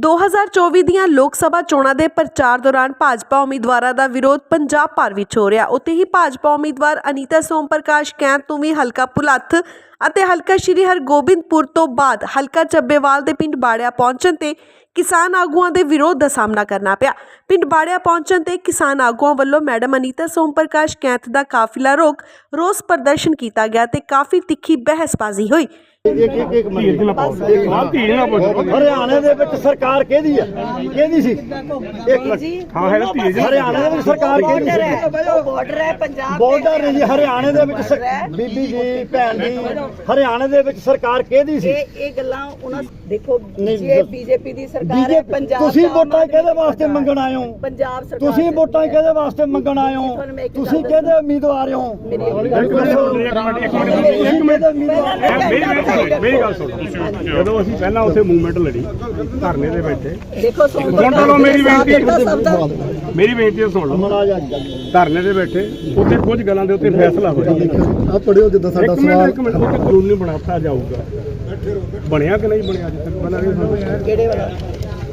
2024 ਦੀਆਂ ਲੋਕ ਸਭਾ ਚੋਣਾਂ ਦੇ ਪ੍ਰਚਾਰ ਦੌਰਾਨ ਭਾਜਪਾ ਉਮੀਦਵਾਰਾਂ ਦਾ ਵਿਰੋਧ ਪੰਜਾਬ ਭਰ ਵਿੱਚ ਹੋ ਰਿਹਾ। ਉੱਥੇ ਹੀ ਭਾਜਪਾ ਉਮੀਦਵਾਰ ਅਨੀਤਾ ਸੋਮ ਪ੍ਰਕਾਸ਼ ਕੈਂਥ ਤੋਂ ਵੀ ਹਲਕਾ ਭੁਲੱਥ ਅਤੇ ਹਲਕਾ ਸ਼੍ਰੀ ਹਰਗੋਬਿੰਦਪੁਰ ਤੋਂ ਬਾਅਦ ਹਲਕਾ ਚੱਬੇਵਾਲ ਦੇ ਪਿੰਡ ਬਾੜਿਆ ਪਹੁੰਚਣ ਤੇ ਕਿਸਾਨ ਆਗੂਆਂ ਦੇ ਵਿਰੋਧ ਦਾ ਸਾਹਮਣਾ ਕਰਨਾ ਪਿਆ। ਪਿੰਡ ਬਾੜਿਆ ਪਹੁੰਚਣ ਤੇ ਕਿਸਾਨ ਆਗੂਆਂ ਵੱਲੋਂ ਮੈਡਮ ਅਨੀਤਾ ਸੋਮ ਪ੍ਰਕਾਸ਼ ਕੈਂਥ ਦਾ ਕਾਫਿਲਾ ਰੋਕ ਰੋਸ ਪ੍ਰਦਰਸ਼ਨ ਕੀਤਾ ਗਿਆ ਤੇ ਕਾਫੀ ਤਿੱਖੀ ਬਹਿਸਬਾਜ਼ੀ ਹੋਈ। ਹਾਂ ਹਰਿਆਣੇ ਦੇ ਵਿੱਚ ਸਰਕਾਰ ਕਿਹਦੀ ਆ? ਕਿਹਦੀ ਸੀ? ਇੱਕ ਮਿੰਟ। ਹਾਂ ਹੈਗਾ ਧੀਰੇ ਜੀ ਹਰਿਆਣੇ ਦੇ ਵਿੱਚ ਸਰਕਾਰ ਕਿਹਦੀ ਬਾਰਡਰ ਸੀ ਹੈ। ਬਾਰਡਰ ਹੈ ਪੰਜਾਬ ਬੋਲਡਰ ਨਹੀਂ ਜੀ ਹਰਿਆਣੇ ਦੇ ਵਿੱਚ ਬੀਬੀ ਜੀ ਭੈਣ ਜੀ ਹਰਿਆਣੇ ਦੇ ਵਿੱਚ ਸਰਕਾਰ ਕਿਹਦੀ ਸੀ? ਇਹ ਇਹ ਗੱਲਾਂ ਉਹਨਾਂ ਦੇਖੋ ਨਹੀਂ, ਜੇ ਬੀਜੇਪੀ ਦੀ ਸਰਕਾਰ ਹੈ ਪੰਜਾਬ ਤੁਸੀਂ ਵੋਟਾਂ ਕਿਹਦੇ ਵਾਸਤੇ ਮੰਗਣ ਆਏ ਹੋ? ਪੰਜਾਬ ਸਰਕਾਰ ਤੁਸੀਂ ਵੋਟਾਂ ਕਿਹਦੇ ਵਾਸਤੇ ਮੰਗਣ ਆਏ ਹੋ? ਤੁਸੀਂ। ਕਿਹਦੇ ਉਮੀਦਵਾਰ ਹੋ? ਇੱਕ ਮਿੰਟ ਇੱਕ ਮਿੰਟ ਮੇਰੀ ਗੱਲ- ਸੁਣੋ। ਜਦੋਂ ਅਸੀਂ ਪਹਿਲਾਂ ਉੱਥੇ ਮੂਵਮੈਂਟ ਲੜੀ ਧਰਨੇ ਦੇ ਬੈਠੇ। ਦੇਖੋ ਸੁਣ ਲਓ ਮੇਰੀ ਬੇਨਤੀ ਮੇਰੀ ਬੇਨਤੀ ਸੁਣ ਲਓ। ਧਰਨੇ ਦੇ ਬੈਠੇ ਉੱਥੇ ਕੁਝ ਗੱਲਾਂ ਦੇ ਉੱਤੇ ਫੈਸਲਾ ਹੋਇਆ। ਆ ਪੜਿਓ ਜਿੱਦਾਂ ਇੱਕ ਮਿੰਟ ਇੱਕ ਮਿੰਟ ਉੱਥੇ ਕਾਨੂੰਨ ਨਹੀਂ ਬਣਾਤਾ ਜਾਊਗਾ। ਬਣਿਆ ਕਿ ਨਹੀਂ ਬਣਿਆ ਜਿੱਥੇ? ਪਹਿਲਾਂ ਨਹੀਂ ਹੋਇਆ ਕਿਹੜੇ ਵਾਲਾ?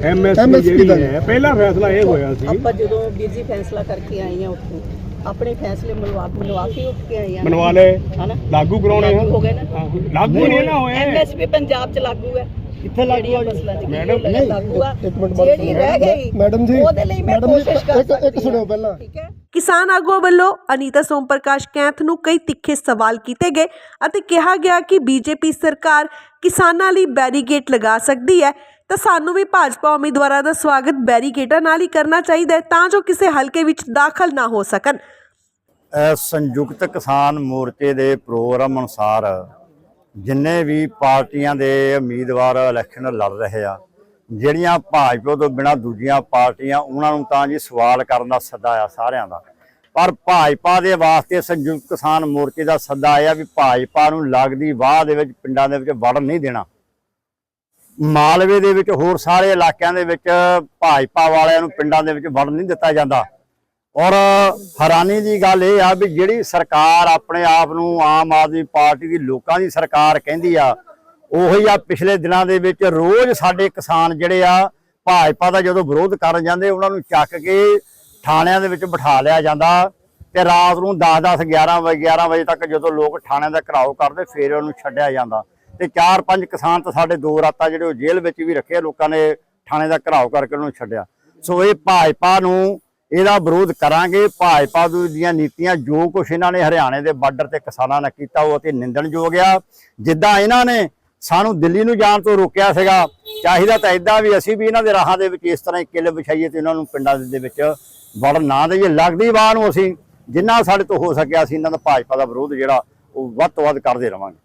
ਐਮਐਸਪੀ ਜਿਹੜੀ ਹੈ ਪਹਿਲਾ ਫੈਸਲਾ ਇਹ ਹੋਇਆ ਸੀ। ਆਪਾਂ ਜਦੋਂ ਵੀਰ ਜੀ ਫੈਸਲਾ ਕਰਕੇ ਆਏ ਆ ਉੱਥੋਂ। ਆਪਣੇ ਫੈਸਲੇ ਮਨਵਾ ਮਨਵਾ ਕੇ ਉੱਠ ਕੇ ਆਏ ਆ। ਬਣਵਾ ਲਏ। ਹਨਾ? ਲਾਗੂ ਕਰਾਉਣੇ ਲਾਗੂ ਹੋ ਗਏ ਨਾ। ਹਾਂ, ਲਾਗੂ ਨਹੀਂ ਨਾ ਹੋਏ। ਐਮਐਸਪੀ ਪੰਜਾਬ ਚ ਲਾਗੂ ਹੈ। ਕਿੱਥੇ ਲਾਗੂ ਜਿਹੜੀਆਂ ਆ ਜੀ? ਫਸਲਾਂ ਚ ਮੈਡਮ, ਨਹੀਂ ਲਾਗੂ ਆ। ਇੱਕ ਮਿੰਟ ਬਾਅਦ ਜਿਹੜੀ ਰਹਿ ਗਈ ਮੈਡਮ ਜੀ, ਉਹਦੇ ਲਈ ਮੈਂ ਮੈਡਮ ਜੀ, ਕੋਸ਼ਿਸ਼ ਕਰ ਇੱਕ- ਇੱਕ ਸਕਦੀ ਸੁਣਿਓ ਹਾਂ। ਪਹਿਲਾਂ। ਠੀਕ ਹੈ? ਕਿਸਾਨ ਆਗੂਆਂ ਵੱਲੋਂ ਅਨੀਤਾ ਸੋਮ ਪ੍ਰਕਾਸ਼ ਕੈਂਥ ਨੂੰ ਕਈ ਤਿੱਖੇ ਸਵਾਲ ਕੀਤੇ ਗਏ ਅਤੇ ਕਿਹਾ ਗਿਆ ਕਿ ਬੀਜੇਪੀ ਸਰਕਾਰ ਕਿਸਾਨਾਂ ਲਈ ਬੈਰੀਗੇਟ ਲਗਾ ਸਕਦੀ ਹੈ। ਤਾਂ ਸਾਨੂੰ ਵੀ ਭਾਜਪਾ ਉਮੀਦਵਾਰਾਂ ਦਾ ਸਵਾਗਤ ਬੈਰੀਗੇਟਾਂ ਨਾਲ ਹੀ ਕਰਨਾ ਚਾਹੀਦਾ ਹੈ ਤਾਂ ਜੋ ਕਿਸੇ ਹਲਕੇ ਵਿੱਚ ਦਾਖਲ ਨਾ ਹੋ ਸਕਣ। ਸੰਯੁਕਤ ਕਿਸਾਨ ਮੋਰਚੇ ਦੇ ਪ੍ਰੋਗਰਾਮ ਅਨੁਸਾਰ ਜਿੰਨੇ ਵੀ ਪਾਰਟੀਆਂ ਦੇ ਉਮੀਦਵਾਰ ਇਲੈਕਸ਼ਨ ਲੜ ਰਹੇ ਆ, ਜਿਹੜੀਆਂ ਭਾਜਪਾ ਤੋਂ ਬਿਨਾ ਦੂਜੀਆਂ ਪਾਰਟੀਆਂ, ਉਹਨਾਂ ਨੂੰ ਤਾਂ ਜੀ ਸਵਾਲ ਕਰਨ ਦਾ ਸੱਦਾ ਆ ਸਾਰਿਆਂ ਦਾ। ਪਰ ਭਾਜਪਾ ਦੇ ਵਾਸਤੇ ਸੰਯੁਕਤ ਕਿਸਾਨ ਮੋਰਚੇ ਦਾ ਸੱਦਾ ਆਇਆ ਵੀ ਭਾਜਪਾ ਨੂੰ ਲੱਗਦੀ ਵਾਹ ਦੇ ਵਿੱਚ, ਪਿੰਡਾਂ ਦੇ ਵਿੱਚ ਵੜਨ ਨਹੀਂ ਦੇਣਾ। ਮਾਲਵੇ ਦੇ ਵਿੱਚ ਹੋਰ ਸਾਰੇ ਇਲਾਕਿਆਂ ਦੇ ਵਿੱਚ ਭਾਜਪਾ ਵਾਲਿਆਂ ਨੂੰ ਪਿੰਡਾਂ ਦੇ ਵਿੱਚ ਵੜਨ ਨਹੀਂ ਦਿੱਤਾ ਜਾਂਦਾ। ਔਰ ਹੈਰਾਨੀ ਦੀ ਗੱਲ ਇਹ ਆ ਵੀ ਜਿਹੜੀ ਸਰਕਾਰ ਆਪਣੇ ਆਪ ਨੂੰ ਆਮ ਆਦਮੀ ਪਾਰਟੀ ਦੀ ਲੋਕਾਂ ਦੀ ਸਰਕਾਰ ਕਹਿੰਦੀ ਆ, ਉਹੀ ਆ ਪਿਛਲੇ ਦਿਨਾਂ ਦੇ ਵਿੱਚ ਰੋਜ਼ ਸਾਡੇ ਕਿਸਾਨ ਜਿਹੜੇ ਆ ਭਾਜਪਾ ਦਾ ਜਦੋਂ ਵਿਰੋਧ ਕਰਨ ਜਾਂਦੇ, ਉਹਨਾਂ ਨੂੰ ਚੱਕ ਕੇ ਥਾਣਿਆਂ ਦੇ ਵਿੱਚ ਬਿਠਾ ਲਿਆ ਜਾਂਦਾ ਤੇ ਰਾਤ ਨੂੰ 10-10 11 ਵਜੇ 11 ਵਜੇ ਤੱਕ ਜਦੋਂ ਲੋਕ ਥਾਣਿਆਂ ਦਾ ਘਰਾਓ ਕਰਦੇ, ਫਿਰ ਉਹਨੂੰ ਛੱਡਿਆ ਜਾਂਦਾ। ਤੇ ਚਾਰ ਪੰਜ ਕਿਸਾਨ ਤਾਂ ਸਾਡੇ ਦੋ ਰਾਤਾਂ ਜਿਹੜੇ ਉਹ ਜੇਲ੍ਹ ਵਿੱਚ ਵੀ ਰੱਖੇ ਲੋਕਾਂ ਨੇ ਥਾਣੇ ਦਾ ਘਰਾਓ ਕਰਕੇ ਉਹਨੂੰ ਛੱਡਿਆ। ਸੋ ਇਹ ਭਾਜਪਾ ਨੂੰ ਇਹਦਾ ਵਿਰੋਧ ਕਰਾਂਗੇ। ਭਾਜਪਾ ਦੀਆਂ ਨੀਤੀਆਂ ਜੋ ਕੁਛ ਇਹਨਾਂ ਨੇ ਹਰਿਆਣੇ ਦੇ ਬਾਰਡਰ ਤੇ ਕਿਸਾਨਾਂ ਨਾਲ ਕੀਤਾ, ਉਹ ਅਤੇ ਨਿੰਦਣਯੋਗ ਆ। ਜਿੱਦਾਂ ਇਹਨਾਂ ਨੇ ਸਾਨੂੰ ਦਿੱਲੀ ਨੂੰ ਜਾਣ ਤੋਂ ਰੋਕਿਆ ਸੀਗਾ, ਚਾਹੀਦਾ ਤਾਂ ਇਦਾਂ ਵੀ ਅਸੀਂ ਵੀ ਇਹਨਾਂ ਦੇ ਰਾਹਾਂ ਦੇ ਵਿੱਚ ਇਸ ਤਰ੍ਹਾਂ ਹੀ ਕਿੱਲ ਵਿਛਾਈਏ ਤੇ ਇਹਨਾਂ ਨੂੰ ਪਿੰਡਾਂ ਦੇ ਵਿੱਚ ਵੜਨ ਨਾ ਦੇਈਏ। ਲੱਗਦੀ ਵਾਹ ਨੂੰ ਅਸੀਂ ਜਿੰਨਾ ਸਾਡੇ ਤੋਂ ਹੋ ਸਕਿਆ ਅਸੀਂ ਇਹਨਾਂ ਦਾ ਭਾਜਪਾ ਦਾ ਵਿਰੋਧ ਜਿਹੜਾ, ਉਹ ਵੱਧ ਤੋਂ ਵੱਧ ਕਰਦੇ ਰਵਾਂਗੇ।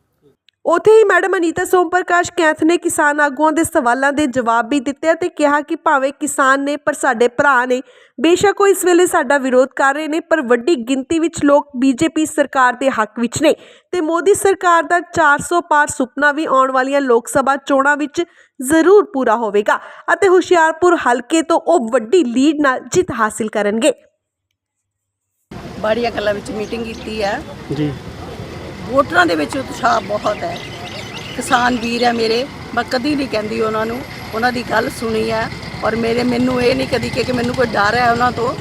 ਉੱਥੇ ਹੀ ਮੈਡਮ ਅਨੀਤਾ ਸੋਮ ਪ੍ਰਕਾਸ਼ ਕੈਂਥ ਨੇ ਕਿਸਾਨ ਆਗੂਆਂ ਦੇ ਸਵਾਲਾਂ ਦੇ ਜਵਾਬ ਵੀ ਦਿੱਤੇ ਅਤੇ ਕਿਹਾ ਕਿ ਭਾਵੇਂ ਕਿਸਾਨ ਨੇ ਪਰ ਸਾਡੇ ਭਰਾ ਨੇ। ਬੇਸ਼ੱਕ ਉਹ ਇਸ ਵੇਲੇ ਸਾਡਾ ਵਿਰੋਧ ਕਰ ਰਹੇ ਨੇ ਪਰ ਵੱਡੀ ਗਿਣਤੀ ਵਿੱਚ ਲੋਕ ਬੀਜੇਪੀ ਸਰਕਾਰ ਦੇ ਹੱਕ ਵਿੱਚ ਨੇ। ਤੇ ਮੋਦੀ ਸਰਕਾਰ ਦਾ 400 ਪਾਰ ਸੁਪਨਾ ਵੀ ਆਉਣ ਵਾਲੀਆਂ ਲੋਕ ਸਭਾ ਚੋਣਾਂ ਵਿੱਚ ਜ਼ਰੂਰ ਪੂਰਾ ਹੋਵੇਗਾ ਅਤੇ ਹੁਸ਼ਿਆਰਪੁਰ ਹਲਕੇ ਤੋਂ ਉਹ ਵੱਡੀ ਲੀਡ ਨਾਲ ਜਿੱਤ ਹਾਸਿਲ ਕਰਨਗੇ। ਬਾੜੀਆਂ ਕਲਾਂ ਵਿੱਚ ਮੀਟਿੰਗ ਕੀਤੀ ਹੈ ਜੀ। ਵੋਟਰਾਂ ਦੇ ਵਿੱਚ ਉਤਸ਼ਾਹ ਬਹੁਤ ਹੈ। ਕਿਸਾਨ ਵੀਰ ਹੈ ਮੇਰੇ, ਮੈਂ ਕਦੀ ਨਹੀਂ ਕਹਿੰਦੀ ਉਹਨਾਂ ਨੂੰ, ਉਹਨਾਂ ਦੀ ਗੱਲ ਸੁਣੀ ਹੈ। ਔਰ ਮੇਰੇ, ਮੈਨੂੰ ਇਹ ਨਹੀਂ ਕਦੀ ਕਿ ਮੈਨੂੰ ਕੋਈ ਡਰ ਹੈ ਉਹਨਾਂ ਤੋਂ,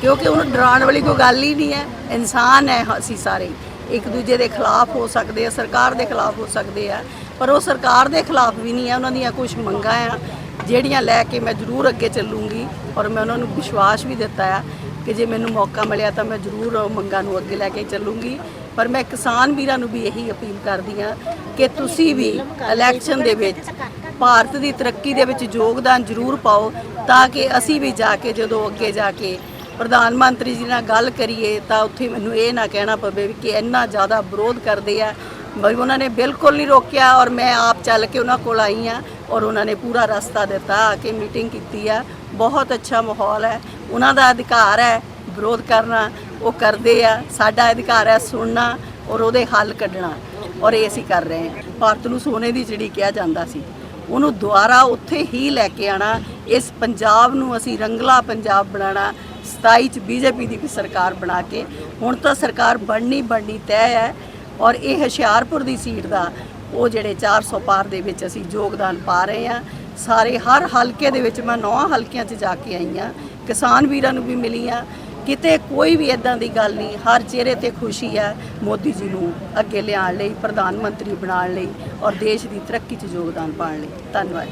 ਕਿਉਂਕਿ ਉਹਨੂੰ ਡਰਾਉਣ ਵਾਲੀ ਕੋਈ ਗੱਲ ਹੀ ਨਹੀਂ ਹੈ। ਇਨਸਾਨ ਹੈ ਅਸੀਂ ਸਾਰੇ। ਇੱਕ ਦੂਜੇ ਦੇ ਖਿਲਾਫ ਹੋ ਸਕਦੇ ਆ, ਸਰਕਾਰ ਦੇ ਖਿਲਾਫ ਹੋ ਸਕਦੇ ਆ, ਪਰ ਉਹ ਸਰਕਾਰ ਦੇ ਖਿਲਾਫ ਵੀ ਨਹੀਂ ਹੈ। ਉਹਨਾਂ ਦੀਆਂ ਕੁਝ ਮੰਗਾਂ ਆ, ਜਿਹੜੀਆਂ ਲੈ ਕੇ ਮੈਂ ਜ਼ਰੂਰ ਅੱਗੇ ਚੱਲੂੰਗੀ। ਔਰ ਮੈਂ ਉਹਨਾਂ ਨੂੰ ਵਿਸ਼ਵਾਸ ਵੀ ਦਿੱਤਾ ਆ ਕਿ ਜੇ ਮੈਨੂੰ ਮੌਕਾ ਮਿਲਿਆ ਤਾਂ ਮੈਂ ਜ਼ਰੂਰ ਉਹ ਮੰਗਾਂ ਨੂੰ ਅੱਗੇ ਲੈ ਕੇ ਚੱਲੂੰਗੀ। ਪਰ ਮੈਂ ਕਿਸਾਨ ਵੀਰਾਂ ਨੂੰ ਵੀ ਇਹੀ ਅਪੀਲ ਕਰਦੀ ਹਾਂ ਕਿ ਤੁਸੀਂ ਵੀ ਇਲੈਕਸ਼ਨ ਦੇ ਵਿੱਚ ਭਾਰਤ ਦੀ ਤਰੱਕੀ ਦੇ ਵਿੱਚ ਯੋਗਦਾਨ ਜ਼ਰੂਰ ਪਾਓ ਤਾਂ ਕਿ ਅਸੀਂ ਵੀ ਜਾ ਕੇ ਜਦੋਂ ਅੱਗੇ ਜਾ ਕੇ ਪ੍ਰਧਾਨ ਮੰਤਰੀ ਜੀ ਨਾਲ ਗੱਲ ਕਰੀਏ ਤਾਂ ਉੱਥੇ ਮੈਨੂੰ ਇਹ ਨਾ ਕਹਿਣਾ ਪਵੇ ਵੀ ਕਿ ਇੰਨਾ ਜ਼ਿਆਦਾ ਵਿਰੋਧ ਕਰਦੇ ਆ। ਬਈ ਉਹਨਾਂ ਨੇ ਬਿਲਕੁਲ ਨਹੀਂ ਰੋਕਿਆ ਔਰ ਮੈਂ ਆਪ ਚੱਲ ਕੇ ਉਹਨਾਂ ਕੋਲ ਆਈ ਆ ਔਰ ਉਹਨਾਂ ਨੇ ਪੂਰਾ ਰਸਤਾ ਦਿੱਤਾ, ਆ ਕੇ ਮੀਟਿੰਗ ਕੀਤੀ ਆ। ਬਹੁਤ ਅੱਛਾ ਮਾਹੌਲ ਹੈ। ਉਹਨਾਂ ਦਾ ਅਧਿਕਾਰ ਹੈ ਵਿਰੋਧ ਕਰਨਾ। ਉਹ ਕਰਦੇ ਆ, ਸਾਡਾ ਅਧਿਕਾਰ ਹੈ ਸੁਣਨਾ ਔਰ ਉਹਦੇ ਹੱਲ ਕੱਢਣਾ, ਔਰ ਇਹ ਅਸੀਂ ਕਰ ਰਹੇ ਹਾਂ। ਭਾਰਤ ਨੂੰ ਸੋਨੇ ਦੀ ਚਿੜੀ ਕਿਹਾ ਜਾਂਦਾ ਸੀ। ਉਹਨੂੰ ਦੁਆਰਾ ਉੱਥੇ ਹੀ ਲੈ ਕੇ ਆਣਾ ਇਸ ਪੰਜਾਬ ਨੂੰ ਅਸੀਂ ਰੰਗਲਾ ਪੰਜਾਬ ਬਣਾਉਣਾ 27 ਚ ਬੀਜੇਪੀ ਦੀ ਵੀ ਸਰਕਾਰ ਬਣਾ ਕੇ। ਹੁਣ ਤਾਂ ਸਰਕਾਰ ਬਣਨੀ ਬਣਨੀ ਤੈਅ ਹੈ ਔਰ ਇਹ ਹੁਸ਼ਿਆਰਪੁਰ ਦੀ ਸੀਟ ਦਾ, ਉਹ ਜਿਹੜੇ 400 ਪਾਰ ਦੇ ਵਿੱਚ ਅਸੀਂ ਯੋਗਦਾਨ ਪਾ ਰਹੇ ਹਾਂ। ਸਾਰੇ ਹਰ ਹਲਕੇ ਦੇ ਵਿੱਚ ਮੈਂ ਨੌ ਹਲਕਿਆਂ 'ਚ ਜਾ ਕੇ ਆਈ ਹਾਂ। ਕਿਸਾਨ ਵੀਰਾਂ ਨੂੰ ਵੀ ਮਿਲੀ ਹਾਂ। ਕਿਤੇ ਕੋਈ ਵੀ ਇਦਾਂ ਦੀ ਗੱਲ ਨਹੀਂ, ਹਰ ਚਿਹਰੇ ਤੇ ਖੁਸ਼ੀ ਹੈ ਮੋਦੀ ਜੀ ਨੂੰ ਅੱਗੇ ਲਿਆਉਣ ਲਈ, ਪ੍ਰਧਾਨ ਮੰਤਰੀ ਬਣਾਉਣ ਲਈ ਔਰ ਦੇਸ਼ ਦੀ ਤਰੱਕੀ 'ਚ ਯੋਗਦਾਨ ਪਾਉਣ ਲਈ। ਧੰਨਵਾਦ।